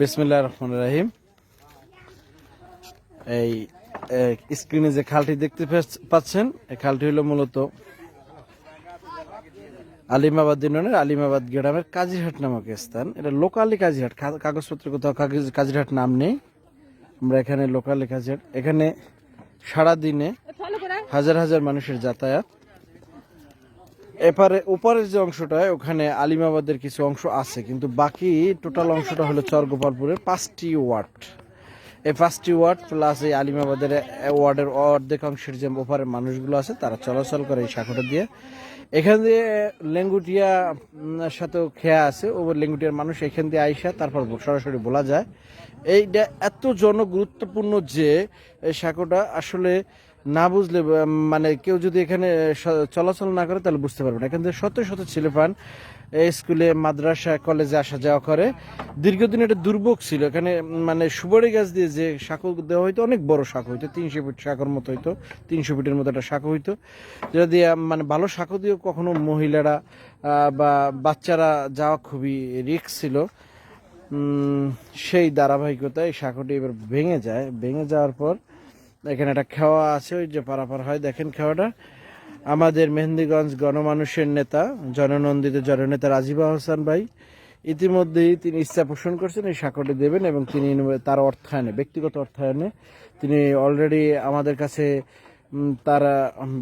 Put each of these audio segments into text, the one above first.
বিসমিল্লাহ রহমান রাহিম। এই স্ক্রিনে যে খালটি দেখতে পাচ্ছেন, এই খালটি হলো মূলত আলিমাবাদ ইউনিয়নের আলিমাবাদ গ্রামের কাজিরহাট নামক স্থান। এটা লোকালি কাজিরহাট কাগজপত্র কোথাও কাজিরহাট নাম নেই। আমরা এখানে লোকালি কাজিরহাট, এখানে সারা দিনে হাজার হাজার মানুষের যাতায়াত। এপারে, ওপারের যে অংশটা ওখানে আলিমাবাদের কিছু অংশ আছে, কিন্তু বাকি টোটাল অংশটা হলো চরগোপালপুরের পাঁচটি ওয়ার্ড। এই পাঁচটি ওয়ার্ড প্লাস এই আলিমাবাদের ওয়ার্ডের অর্ধেক অংশের যে ওপারের মানুষগুলো আছে, তারা চলাচল করে এই শাখাটা দিয়ে। এখান দিয়ে লেঙ্গুটিয়া সাথেও খেয়া আছে, ও লেঙ্গুটিয়ার মানুষ এখান দিয়ে আইসা তারপর সরাসরি বলা যায়। এইটা এত জনগুরুত্বপূর্ণ যে এই শাখাটা আসলে না বুঝলে মানে কেউ যদি এখানে চলাচল না করে তাহলে বুঝতে পারবে না। এখান থেকে শত শত ছেলে পান স্কুলে, মাদ্রাসা, কলেজে আসা যাওয়া করে। দীর্ঘদিন এটা দুর্ভোগ ছিল। এখানে মানে সুবরি গাছ দিয়ে যে শাকো দেওয়া হইতো, অনেক বড় শাক হইতো, তিনশো ফিট শাকর মতো হইতো, তিনশো ফিটের মতো একটা শাকো হইতো। যেটা দিয়ে মানে ভালো শাকো দিয়েও কখনো মহিলারা বা বাচ্চারা যাওয়া খুবই রিস্ক ছিল। সেই ধারাবাহিকতায় এই এবার ভেঙে যায়। ভেঙে যাওয়ার পর এখানে একটা খেওয়া আছে, ওই যে পারাপার হয়, দেখেন খেওয়াটা। আমাদের মেহেন্দিগঞ্জ গণমানুষের নেতা, জননন্দিত জননেতা রাজিবা হাসান ভাই, ইতিমধ্যেই তিনি ইচ্ছা পোষণ করছেন, এই শাখাটি দেবেন এবং তিনি তার অর্থায়নে, ব্যক্তিগত অর্থায়নে তিনি অলরেডি আমাদের কাছে তারা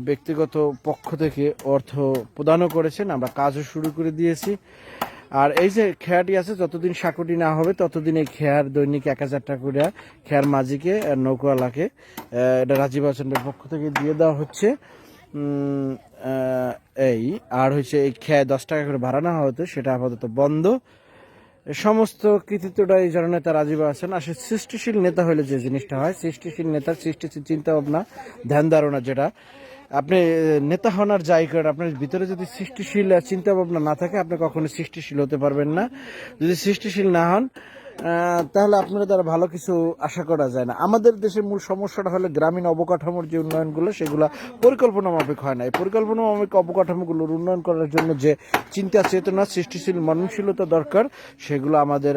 ব্যক্তিগত পক্ষ থেকে অর্থ প্রদানও করেছেন, আমরা কাজও শুরু করে দিয়েছি। আর এই যে খেয়াটি আছে, যতদিন সাকুটি না হবে, ততদিন এই খেয়ার দৈনিক এক হাজার টাকা করে খেয়ার মাঝিকে আর নৌকাওয়ালাকে এটা রাজীব হাসানের পক্ষ থেকে দিয়ে দেওয়া হচ্ছে। এই, আর হচ্ছে এই খেয়া দশ টাকা করে ভাড়া না হতো সেটা আপাতত বন্ধ। সমস্ত কৃতিত্বটা এই জননেতা রাজীব আছেন আসলে সৃষ্টিশীল নেতা হলে যে জিনিসটা হয়, সৃষ্টিশীল নেতার সৃষ্টিশীল চিন্তা ভাবনা ধ্যান ধারণা যেটা। আপনি নেতা হন আর যাই করেন, আপনার ভিতরে যদি সৃষ্টিশীল চিন্তা ভাবনা না থাকে, আপনি কখনো সৃষ্টিশীল হতে পারবেন না। যদি সৃষ্টিশীল না হন তাহলে আপনারা দ্বারা ভালো কিছু আশা করা যায় না। আমাদের দেশের মূল সমস্যাটা হলো গ্রামীণ অবকাঠামোর যে উন্নয়নগুলো, সেগুলো পরিকল্পনা মাফিক হয় না। এই পরিকল্পনা মাফিক অবকাঠামোগুলোর উন্নয়ন করার জন্য যে চিন্তা, চেতনা, সৃষ্টিশীল মননশীলতা দরকার, সেগুলো আমাদের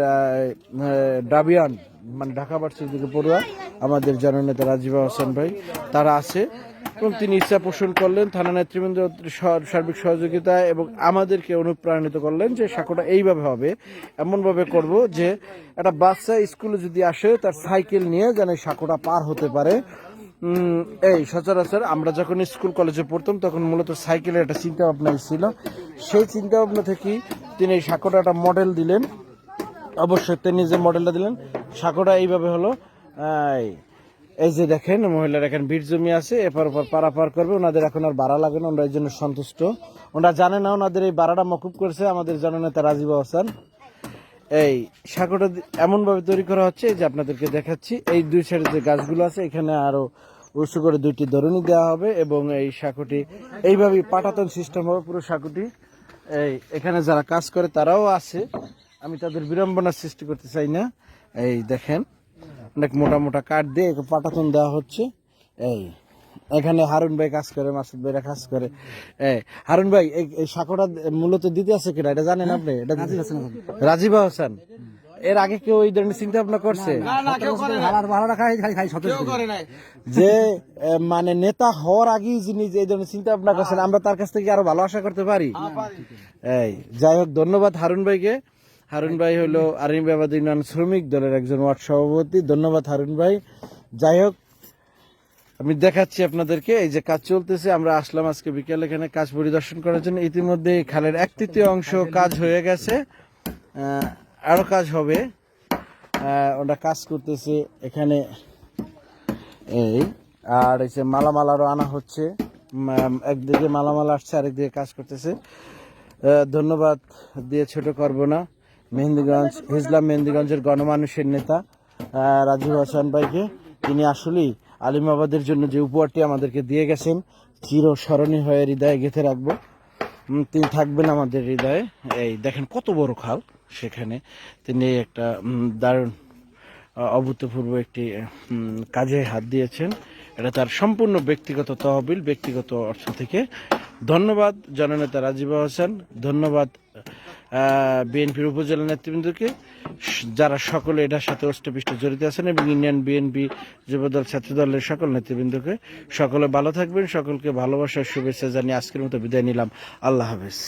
ডাবিয়ান মানে ঢাকা ভার্সিটিকে পড়ুয়া আমাদের জননেতা রাজীব হাসান ভাই, তারা আছে। এবং তিনি ইচ্ছা পোষণ করলেন থানা নেতৃবৃন্দ সার্বিক সহযোগিতা এবং আমাদেরকে অনুপ্রাণিত করলেন যে সাঁকোটা এইভাবে হবে, এমনভাবে করব যে একটা বাচ্চা স্কুলে যদি আসে, তার সাইকেল নিয়ে যেন সাঁকোটা পার হতে পারে। এই সচরাচর আমরা যখন স্কুল কলেজে পড়তাম, তখন মূলত সাইকেলের একটা চিন্তা ভাবনা ছিল। সেই চিন্তা ভাবনা থেকেই তিনি এই সাঁকোটা একটা মডেল দিলেন। অবশ্যই তিনি যে মডেলটা দিলেন, সাঁকোটা এইভাবে হলো, এই এই যে দেখেন মহিলারা এখানে বীর জমি আছে, এপার ওপর পারাপার করবে, ওনাদের এখন আর ভাড়া লাগে না ওনারা এই জন্য সন্তুষ্ট। ওনারা জানে না, ওনাদের এই ভাড়াটা মকুব করেছে, আমাদের জননেতা রাজীব হাসান এই সাঁকোটা এমন ভাবে তৈরি করা হচ্ছে যে আপনাদেরকে দেখাচ্ছি, এই দুই সাইডে যে গাছগুলো আছে, এখানে আরও উঁচু করে দুইটি ধরনী দেওয়া হবে, এবং এই সাঁকোটি এইভাবেই পাটাতন সিস্টেম হবে, পুরো সাঁকোটি। এই, এখানে যারা কাজ করে, তারাও আছে। আমি তাদের বিড়ম্বনার সৃষ্টি করতে চাই না। এই, দেখেন। অনেক মোটা মোটা কাঠ দিয়ে পাটাতন দেওয়া হচ্ছে। এই এখানে হারুন ভাই কাজ করে মাসুদ ভাইরা কাজ করে। এই হারুন ভাই এই সাঁকোটা মূলত দিতে আছে কিনা? এটা জানেন আপনি? এটা রাজীব হাসান। এর আগে কেউ এই ধরনের চিন্তা ভাবনা করছে? যে মানে নেতা হওয়ার আগেই যিনি এই ধরনের চিন্তা ভাবনা করছেন আমরা তার কাছ থেকে আরও ভালো আশা করতে পারি। এই যাই হোক ধন্যবাদ হারুন ভাইকে। হারুন ভাই হলো আরিমবাবাদ ইউনিয়ন শ্রমিক দলের একজন ওয়ার্ড সভাপতি। ধন্যবাদ হারুন ভাই। যাই হোক আমি দেখাচ্ছি আপনাদেরকে এই যে কাজ চলতেছে। আমরা আসলাম আজকে বিকেলে এখানে কাজ পরিদর্শন করার জন্য। ইতিমধ্যে খালের এক তৃতীয় অংশ কাজ হয়ে গেছে। আহ, আরও কাজ হবে। ওরা কাজ করতেছে এখানে। এই আর এই যে মালামাল আরও আনা হচ্ছে। একদিকে মালামাল আসছে আরেকদিকে কাজ করতেছে। ধন্যবাদ দিয়ে ছোট করব না। মেহেন্দিগঞ্জ হিজলাম মেহেন্দিগঞ্জের গণমানুষের নেতা রাজীব হাসান ভাইকে। তিনি আসলেই আলিমাবাদের জন্য যে উপহারটি আমাদেরকে দিয়ে গেছেন চির স্মরণীয় হয়ে হৃদয়ে গেঁথে রাখব। তিনি থাকবেন আমাদের হৃদয়ে। এই দেখেন কত বড় খাল সেখানে। তিনি একটা দারুণ অভূতপূর্ব একটি কাজে হাত দিয়েছেন। এটা তার সম্পূর্ণ ব্যক্তিগত তহবিল, ব্যক্তিগত অর্থ থেকে। ধন্যবাদ জননেতা রাজীব হাসান। ধন্যবাদ বিএনপির উপজেলা নেতৃবৃন্দকে যারা সকলে এটার সাথে অষ্টপৃষ্ঠ জড়িত আছেন এবং ইন্ডিয়ান বিএনপি যুবদল, ছাত্রদলের সকল নেতৃবৃন্দকে, সকলে ভালো থাকবেন, সকলকে ভালোবাসার শুভেচ্ছা জানিয়ে আজকের মতো বিদায় নিলাম। আল্লাহ হাফেজ।